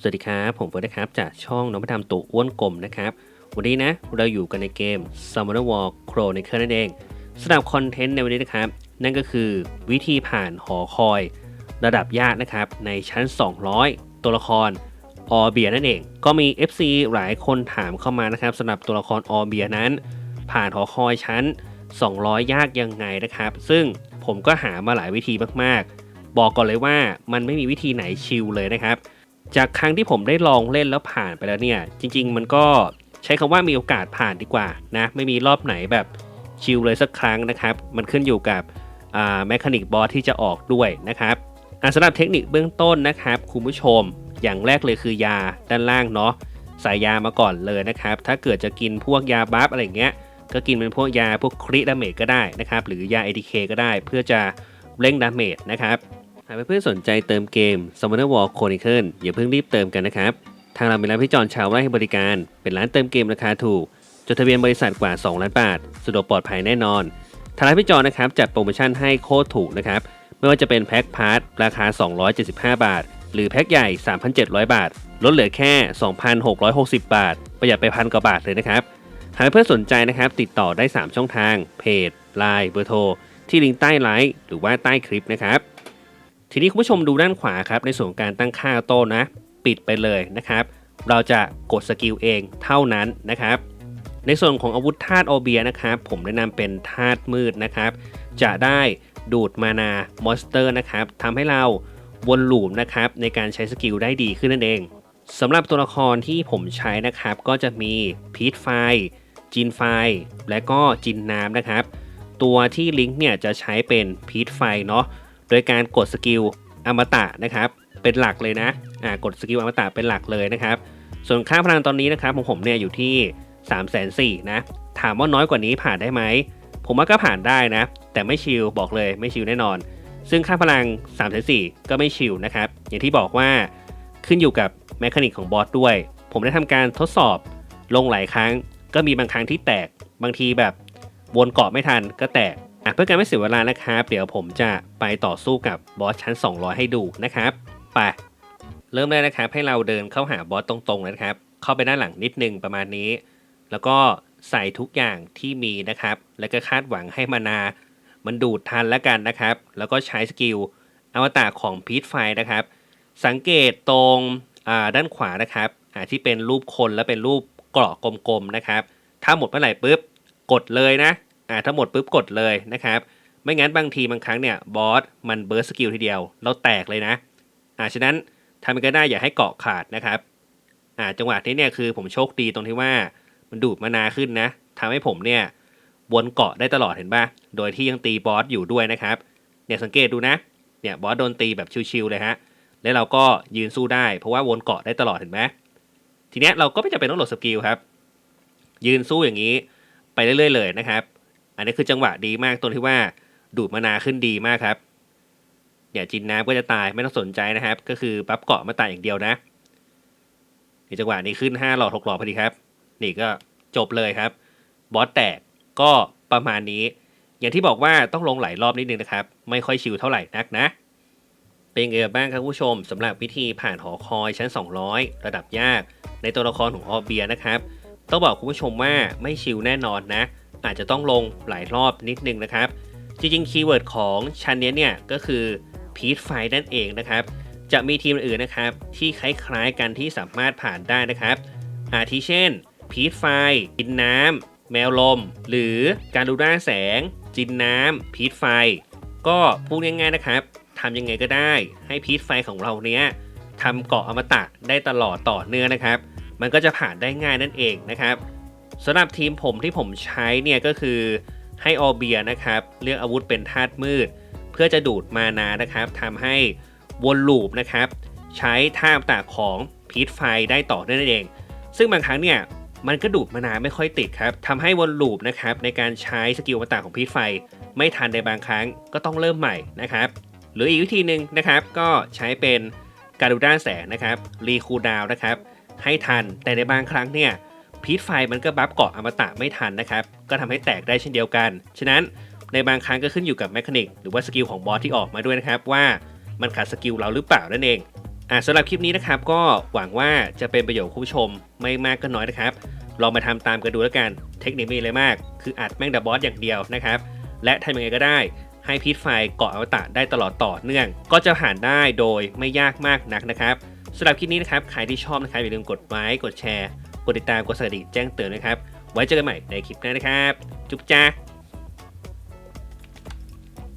สวัสดีครับ ผมเฟิร์สนะครับจากช่องนพธรรมตุอ้วนกลมนะครับ วันนี้นะเราอยู่กันในเกม Summoner War Chronicle นั่นเองสำหรับคอนเทนต์ในวันนี้นะครับ นั่นก็คือวิธีผ่านหอคอย ระดับยากนะครับ ในชั้น 200 ตัวละครออเบียนั่นเอง ก็มี FC หลายคนถามเข้ามานะครับสำหรับตัวละครออเบียนั้น ผ่านหอคอยชั้น 200 ยากยังไงนะครับ ซึ่งผมก็หามาหลายวิธีมากๆ บอกก่อนเลยว่ามันไม่มีวิธีไหนชิลเลยนะครับ จากครั้งที่ผมได้ลองเล่นแล้วผ่านไปแล้วเนี่ย จริง ๆ มันก็ใช้คำว่ามีโอกาสผ่านดีกว่านะ ไม่มีรอบไหนแบบชิลเลยสักครั้งนะครับ มันขึ้นอยู่กับแมคานิกบอสที่จะออกด้วยนะครับสำหรับเทคนิคเบื้องต้นนะครับคุณผู้ชม อย่างแรกเลยคือยาด้านล่างเนาะใส่ยามาก่อนเลยนะครับ ถ้าเกิดจะกินพวกยาบัฟอะไรเงี้ย ก็กินเป็นพวกยาพวกคริดาเมจก็ได้นะครับ หรือยา ATK ก็ได้เพื่อจะเร่งดาเมจนะครับ หากเพื่อนๆสนใจเติมเกม Summoner War Chronicle อย่าเพิ่งรีบเติมกันนะครับ ทางเรามีร้านพี่จอนชาวไร่ให้บริการ เป็นร้านเติมเกมราคาถูก จดทะเบียนบริษัทกว่า 2 ล้านบาทสะดวกปลอดภัยแน่นอน ทางร้านพี่จอนนะครับจัดโปรโมชั่นให้โคตรถูกนะครับ ไม่ว่าจะเป็นแพ็คพาร์ทราคา 275 บาท หรือแพ็คใหญ่ 3,700 บาท ลดเหลือแค่ 2,660 บาท ประหยัดไปพันกว่าบาทเลยนะครับ หากเพื่อนสนใจนะครับติดต่อได้ 3 ช่องทาง เพจ Line เบอร์โทรที่ลิงก์ใต้ไลฟ์หรือว่าใต้คลิปนะครับ ทีนี้คุณผู้ชมดูด้านขวาครับในส่วนการตั้งค่าโต้นะ ปิดไปเลยนะครับ เราจะกดสกิลเองเท่านั้นนะครับ ในส่วนของอาวุธธาตุโอเบียนะครับ ผมแนะนำเป็นธาตุมืดนะครับ จะได้ดูดมานามอนสเตอร์นะครับทำให้เราวนลูปนะครับในการใช้สกิลได้ดีขึ้นนั่นเองสำหรับตัวละครที่ผมใช้นะครับ ก็จะมีพีทไฟจินไฟ และก็จินน้ำนะครับ ตัวที่ลิงก์เนี่ยจะใช้เป็นพีทไฟเนาะ โดยการกดสกิลอมตะนะครับเป็นหลักเลยนะอ่ากดสกิลอมตะเป็นหลักเลยนะครับ ส่วนค่าพลังตอนนี้นะครับของผมเนี่ยอยู่ที่ 3 4 0 0 0นะถามว่าน้อยกว่านี้ผ่านได้ไหมผมว่าก็ผ่านได้นะ แต่ไม่ชิลบอกเลยไม่ชิลแน่นอน ซึ่งค่าพลัง3 4 0 0 0ก็ไม่ชิลนะครับ อย่างที่บอกว่าขึ้นอยู่กับแมคานิกของบอสด้วย ผมได้ทำการทดสอบลงหลายครั้ง ก็มีบางครั้งที่แตก บางทีแบบวนเกาะไม่ทันก็แตก พื่อการไม่เสียเวลานะครับเดี๋ยวผมจะไปต่อสู้กับบอสชั้น 200 ให้ดูนะครับไปเริ่มแรกนะครับให้เราเดินเข้าหาบอสตรงๆนะครับ เข้าไปด้านหลังนิดนึงประมาณนี้ แล้วก็ใส่ทุกอย่างที่มีนะครับ แล้วก็คาดหวังให้มานา มันดูดทันแล้วกันนะครับ แล้วก็ใช้สกิลอวตารของพีทไฟนะครับ สังเกตตรงด้านขวานะครับที่เป็นรูปคนและเป็นรูปเกราะกลมๆนะครับ ถ้าหมดเมื่อไหร่ปุ๊บกดเลยนะ อ่าถ้าหมดปุ๊บกดเลยนะครับ ไม่งั้นบางทีบางครั้งเนี่ยบอสมันเบิร์สสกิลทีเดียว เราแตกเลยนะอ่าฉะนั้นทำยังไงก็ได้อย่าให้เกาะขาดนะครับอ่าจังหวะนี้เนี่ยคือผมโชคดีตรงที่ว่ามันดูดมานาขึ้นนะทำให้ผมเนี่ยวนเกาะได้ตลอดเห็นปะโดยที่ยังตีบอสอยู่ด้วยนะครับ เนี่ยสังเกตดูนะ เนี่ยบอสโดนตีแบบชิวๆเลยฮะ แล้วเราก็ยืนสู้ได้ เพราะว่าวนเกาะได้ตลอดเห็นไหมทีเนี้ยเราก็ไม่จำเป็นต้องโหลดสกิลครับ ยืนสู้อย่างนี้ไปเรื่อยๆเลยนะครับ อันนี้คือจังหวะดีมากตรงที่ว่าดูดมานาขึ้นดีมากครับเนี่ยจินน้ำก็จะตายไม่ต้องสนใจนะครับ ก็คือปั๊บเกาะมาตายอย่างเดียวนะในจังหวะนี้ขึ้น5หลอด6หลอดพอดีครับ นี่ก็จบเลยครับ บอสแตกก็ประมาณนี้ อย่างที่บอกว่าต้องลงหลายรอบนิดนึงนะครับ ไม่ค่อยชิวเท่าไหร่นักนะ เป็นไงบ้างครับผู้ชมสำหรับวิธีผ่านหอคอยชั้น 200 ระดับยาก ในตัวละครของออเบียนะครับ ต้องบอกคุณผู้ชมว่าไม่ชิลแน่นอนนะ อาจจะต้องลงหลายรอบนิดนึงนะครับ จริงๆคีย์เวิร์ดของชั้นนี้เนี่ยก็คือพีทไฟนั่นเองนะครับ จะมีทีมอื่นนะครับที่คล้ายๆกันที่สามารถผ่านได้นะครับ อาทิเช่นพีทไฟจินน้ำแมวลม หรือการดูด้าแสง จินน้ำพีทไฟ ก็พูดง่ายๆนะครับทำยังไงก็ได้ให้พีทไฟของเราเนี้ยทำเกาะอมตะได้ตลอดต่อเนื่องนะครับ มันก็จะผ่านได้ง่ายนั่นเองนะครับ สำหรับทีมผมที่ผมใช้เนี่ยก็คือให้ออเบียนะครับเลือกอาวุธเป็นธาตุมืด เพื่อจะดูดมานานะครับทำให้วนลูปนะครับ ใช้ท่าอมตะของพีทไฟได้ต่อเนื่องนั่นเอง ซึ่งบางครั้งเนี่ยมันก็ดูดมานาไม่ค่อยติดครับทำให้วนลูปนะครับในการใช้สกิลอมตะของพีทไฟ ไม่ทันในบางครั้งก็ต้องเริ่มใหม่นะครับหรืออีกวิธีหนึ่งนะครับก็ใช้เป็นการูด้าแสงนะครับรีคูดาวนะครับให้ทันแต่ในบางครั้งเนี่ย พีทไฟมันก็บัฟเกาะอมตะไม่ทันนะครับ ก็ทำให้แตกได้เช่นเดียวกัน ฉะนั้นในบางครั้งก็ขึ้นอยู่กับแมคานิกหรือว่าสกิลของบอสที่ออกมาด้วยนะครับว่ามันขาดสกิลเราหรือเปล่านั่นเองอะสำหรับคลิปนี้นะครับก็หวังว่าจะเป็นประโยชน์คุณผู้ชมไม่มากก็น้อยนะครับ ลองมาทำตามกันดูแล้วกันเทคนิคไม่มีอะไรมาก คืออัดแม่งดับบอสอย่างเดียวนะครับ และทำยังไงก็ได้ให้พิษไฟเกาะอวตารได้ตลอดต่อเนื่อง ก็จะผ่านได้โดยไม่ยากมากนักนะครับสำหรับคลิปนี้นะครับใครที่ชอบนะครับอย่าลืมกดไลค์กดแชร์ กดติดตามกดสั่นกระดิ่งแจ้งเตือนนะครับ ไว้เจอกันใหม่ในคลิปหน้านะครับ จุ๊บจ้า